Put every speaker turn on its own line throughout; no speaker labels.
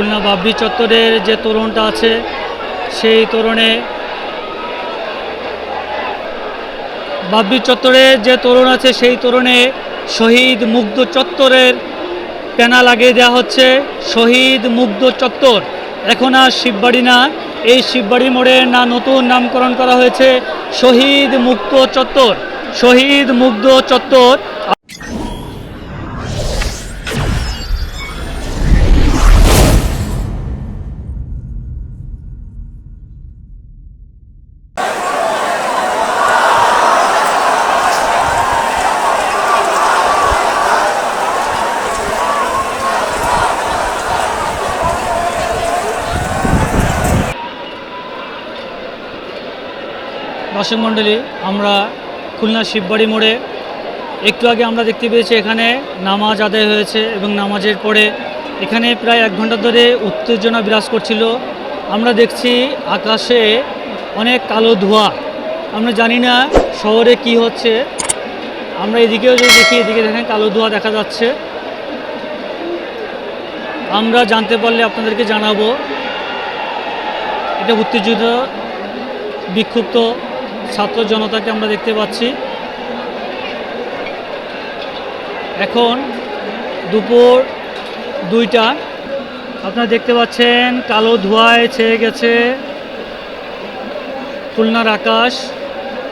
খুলনা বাবরি চত্বরের যে তোরণটা আছে, সেই তোরণে বাবরি চত্বরে যে তোরণ আছে, সেই তোরণে শহীদ মুগ্ধ চত্বরের প্যানা লাগিয়ে দেওয়া হচ্ছে। শহীদ মুগ্ধ চত্বর। এখন আর শিববাড়ি না, এই শিববাড়ি মোড়ে না নতুন নামকরণ করা হয়েছে। শহীদ মুক্ত চত্বর। শহীদ মুগ্ধ চত্বর। দর্শক মণ্ডলী, আমরা খুলনা শিববাড়ি মোড়ে। একটু আগে আমরা দেখতে পেয়েছি এখানে নামাজ আদায় হয়েছে এবং নামাজের পরে এখানে প্রায় এক ঘণ্টা ধরে উত্তেজনা বিরাজ করছিল। আমরা দেখছি আকাশে অনেক কালো ধোঁয়া। আমরা জানি না শহরে কি হচ্ছে। আমরা এদিকেও যদি দেখি, এদিকে দেখেন কালো ধোঁয়া দেখা যাচ্ছে। আমরা জানতে পারলে আপনাদেরকে জানাব। এটা উত্তেজিত, বিক্ষুব্ধ ছাত্র জনতাকে আমরা দেখতে পাচ্ছি। এখন দুপুর দুইটা। আপনারা দেখতে পাচ্ছেন, কালো ধোঁয়ায় ছেয়ে গেছে খুলনার আকাশ।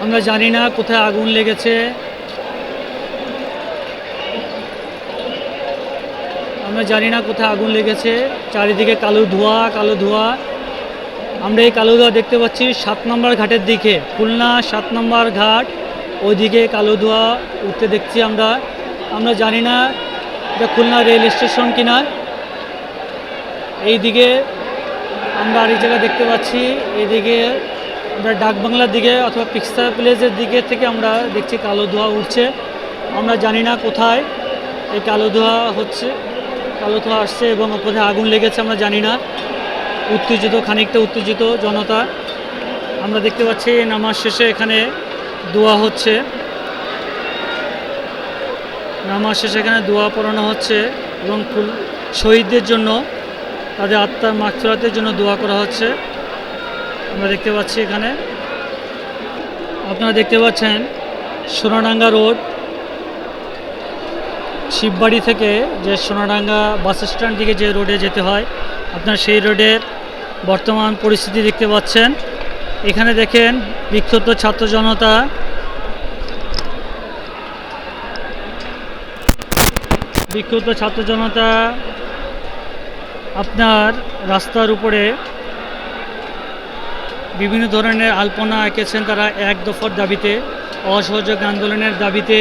আমরা জানি না কোথায় আগুন লেগেছে। আমরা জানি না কোথায় আগুন লেগেছে। চারিদিকে কালো ধোঁয়া কালো ধোঁয়া। আমরা এই কালো ধোঁয়া দেখতে পাচ্ছি সাত নম্বর ঘাটের দিকে। খুলনা সাত নম্বর ঘাট, ওইদিকে কালো ধোঁয়া উঠতে দেখছি আমরা। আমরা জানি না এটা খুলনা রেল স্টেশন কিনা। এইদিকে আমরা আরেক জায়গায় দেখতে পাচ্ছি, এইদিকে আমরা ডাকবাংলার দিকে অথবা পিক্সা প্লেসের দিকে থেকে আমরা দেখছি কালো ধোঁয়া উঠছে। আমরা জানি না কোথায়। এই কালো ধোঁয়া হচ্ছে কালো ধোঁয়া আসছে এবং কোথায় আগুন লেগেছে, আমরা জানি না। উত্তেজিত, খানিকটা উত্তেজিত জনতা। আমরা দেখতে পাচ্ছি নামাজ শেষে এখানে দোয়া হচ্ছে। নামাজ শেষে এখানে দোয়া পড়ানো হচ্ছে এবং শহীদদের জন্য। তাদের আত্মার মাগফিরাতের জন্য দোয়া করা হচ্ছে। আমরা দেখতে পাচ্ছি এখানে। আপনারা দেখতে পাচ্ছেন সোনাডাঙ্গা রোড। শিববাড়ি থেকে যে সোনাডাঙ্গা বাস স্ট্যান্ড দিকে যে রোডে যেতে হয়, আপনার সেই রোডের বর্তমান পরিস্থিতি দেখতে পাচ্ছেন। এখানে দেখেন বিক্ষুব্ধ ছাত্র জনতা। বিক্ষুব্ধ ছাত্র জনতা আপনার রাস্তার উপরে বিভিন্ন ধরনের আলপনা এঁকেছেন তারা এক দফার দাবিতে, অসহযোগ আন্দোলনের দাবিতে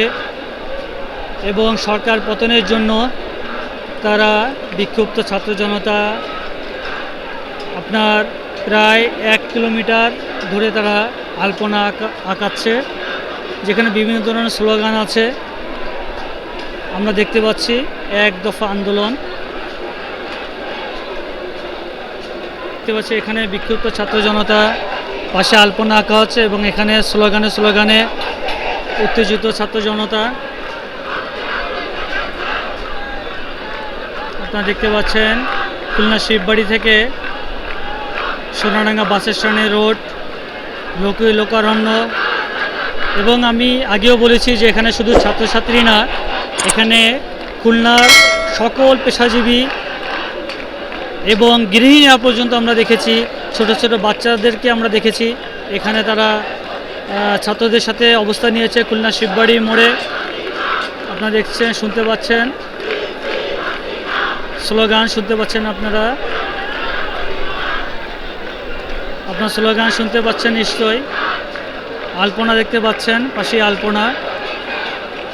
এবং সরকার পতনের জন্য তারা বিক্ষুব্ধ ছাত্র জনতা আপনার প্রায় এক কিলোমিটার ধরে তারা আলপনা আঁকা, আঁকাচ্ছে, যেখানে বিভিন্ন ধরনের স্লোগান আছে। আমরা দেখতে পাচ্ছি এক দফা আন্দোলন। দেখতে পাচ্ছি এখানে বিক্ষুব্ধ ছাত্র জনতা পাশে আলপনা আঁকা হচ্ছে এবং এখানে স্লোগানে স্লোগানে উত্তেজিত ছাত্র জনতা। আপনারা দেখতে পাচ্ছেন খুলনা শিববাড়ি থেকে সোনাডাঙ্গা বাস স্ট্যান্ডের রোড লোক লোকারণ্য। এবং আমি আগেও বলেছি যে এখানে শুধু ছাত্রছাত্রী না, এখানে খুলনার সকল পেশাজীবী এবং গৃহিণীরা পর্যন্ত আমরা দেখেছি, ছোট ছোট বাচ্চাদেরকে আমরা দেখেছি। এখানে তারা ছাত্রদের সাথে অবস্থান নিয়েছে খুলনা শিববাড়ি মোড়ে। আপনারা দেখছেন, শুনতে পাচ্ছেন। স্লোগান শুনতে পাচ্ছেন আপনারা। আপনার স্লোগান শুনতে পাচ্ছেন নিশ্চয়ই। আলপনা দেখতে পাচ্ছেন পাশে আলপনা।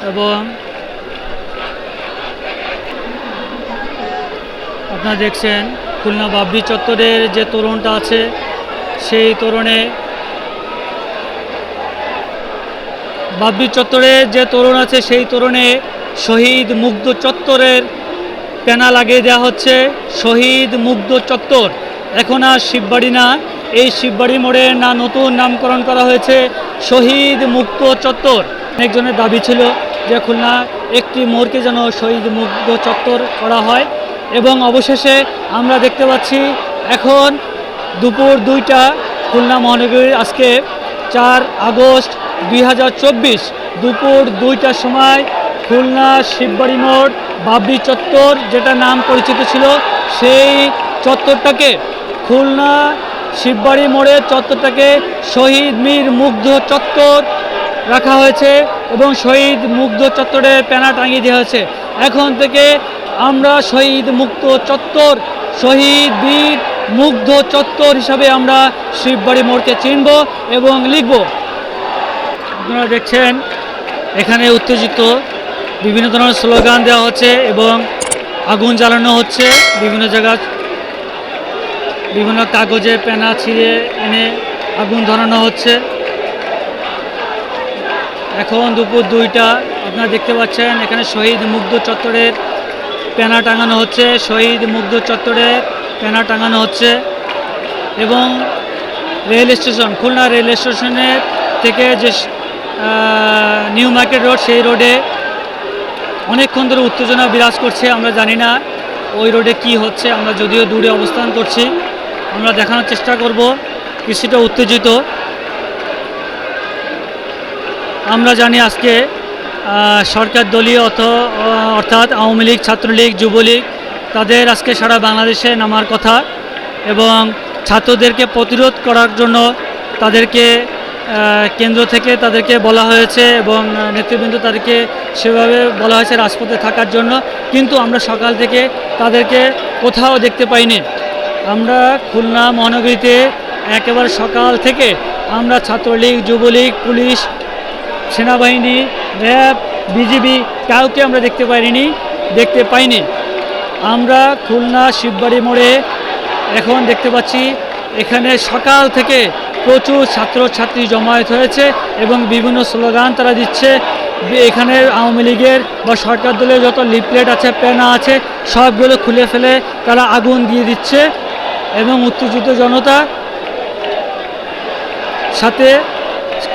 এবং আপনারা দেখছেন খুলনা বাবরি চত্বরের যে তোরণটা আছে, সেই তোরণে বাবরি চত্বরের যে তোরণ আছে, সেই তোরণে শহীদ মুগ্ধ চত্বরের প্যানা লাগিয়ে দেওয়া হচ্ছে। শহীদ মুগ্ধ চত্বর। এখন আর শিববাড়ি না এই শিববাড়ি মোড়ে না নতুন নামকরণ করা হয়েছে শহীদ মুক্ত চত্বর। অনেকজনের দাবি ছিল যে খুলনা একটি মোড়কে যেন শহীদ মুগ্ধ চত্বর করা হয় এবং অবশেষে আমরা দেখতে পাচ্ছি এখন দুপুর দুইটা খুলনা মহানগরীর আজকে চার আগস্ট দুই হাজার চব্বিশ দুপুর দুইটার সময় খুলনা শিববাড়ি মোড় বাবরি চত্বর যেটা নাম পরিচিত ছিল সেই চত্বরটাকে খুলনা শিববাড়ি মোড়ের চত্বরটাকে শহীদ মীর মুগ্ধ চত্বর রাখা হয়েছে এবং শহীদ মুগ্ধ চত্বরে প্যানা টাঙিয়ে দেওয়া হয়েছে। এখন থেকে আমরা শহীদ মুক্ত চত্বর, শহীদ বীর মুগ্ধ চত্বর হিসাবে আমরা শিববাড়ি মোড়কে চিনব এবং লিখব। আপনারা দেখছেন, এখানে উত্তেজিত, বিভিন্ন ধরনের স্লোগান দেওয়া হচ্ছে এবং আগুন জ্বালানো হচ্ছে বিভিন্ন জায়গায়। বিভিন্ন কাগজে পেনা ছিঁড়ে এনে আগুন ধরানো হচ্ছে। এখন দুপুর দুইটা, আপনারা দেখতে পাচ্ছেন, এখানে শহীদ মুগ্ধ চত্বরের পেনা টাঙানো হচ্ছে। শহীদ মুগ্ধ চত্বরের পেনা টাঙানো হচ্ছে এবং রেল স্টেশন, খুলনা রেল স্টেশনের থেকে যে নিউ মার্কেট রোড, সেই রোডে অনেকক্ষণ ধরে উত্তেজনা বিরাজ করছে, আমরা জানি না ওই রোডে কি হচ্ছে, আমরা যদিও দূরে অবস্থান করছি। আমরা দেখানোর চেষ্টা করব। কৃষিটা উত্তেজিত। আমরা জানি আজকে সরকার দলীয় অথ অর্থাৎ আওয়ামী লীগ, ছাত্রলীগ, যুবলীগ, তাদের আজকে সারা বাংলাদেশে নামার কথা এবং ছাত্রদেরকে প্রতিরোধ করার জন্য তাদেরকে কেন্দ্র থেকে তাদেরকে বলা হয়েছে এবং নেতৃবৃন্দ তাদেরকে সেভাবে বলা হয়েছে রাজপথে থাকার জন্য। কিন্তু আমরা সকাল থেকে তাদেরকে কোথাও দেখতে পাইনি। আমরা খুলনা মহানগরীতে একেবারে সকাল থেকে আমরা ছাত্রলীগ, যুবলীগ, পুলিশ, সেনাবাহিনী, র্যাব, বিজিবি কাউকে আমরা দেখতে পাইনি দেখতে পাইনি। আমরা খুলনা শিববাড়ি মোড়ে এখন দেখতে পাচ্ছি এখানে সকাল থেকে প্রচুর ছাত্রছাত্রী জমায়েত হয়েছে এবং বিভিন্ন স্লোগান তারা দিচ্ছে। এখানে আওয়ামী লীগের বা সরকার দলের যত লিফলেট আছে পেনা আছে, সবগুলো খুলে ফেলে তারা আগুন দিয়ে দিচ্ছে। এবং উত্তেজিত জনতা সাথে,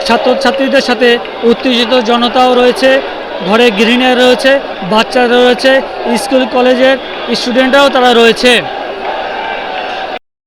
ছাত্রছাত্রীদের সাথে উত্তেজিত জনতাও রয়েছে, ঘরে গৃহিণীরা রয়েছে, বাচ্চারা রয়েছে, স্কুল, কলেজের স্টুডেন্টরাও তারা রয়েছে।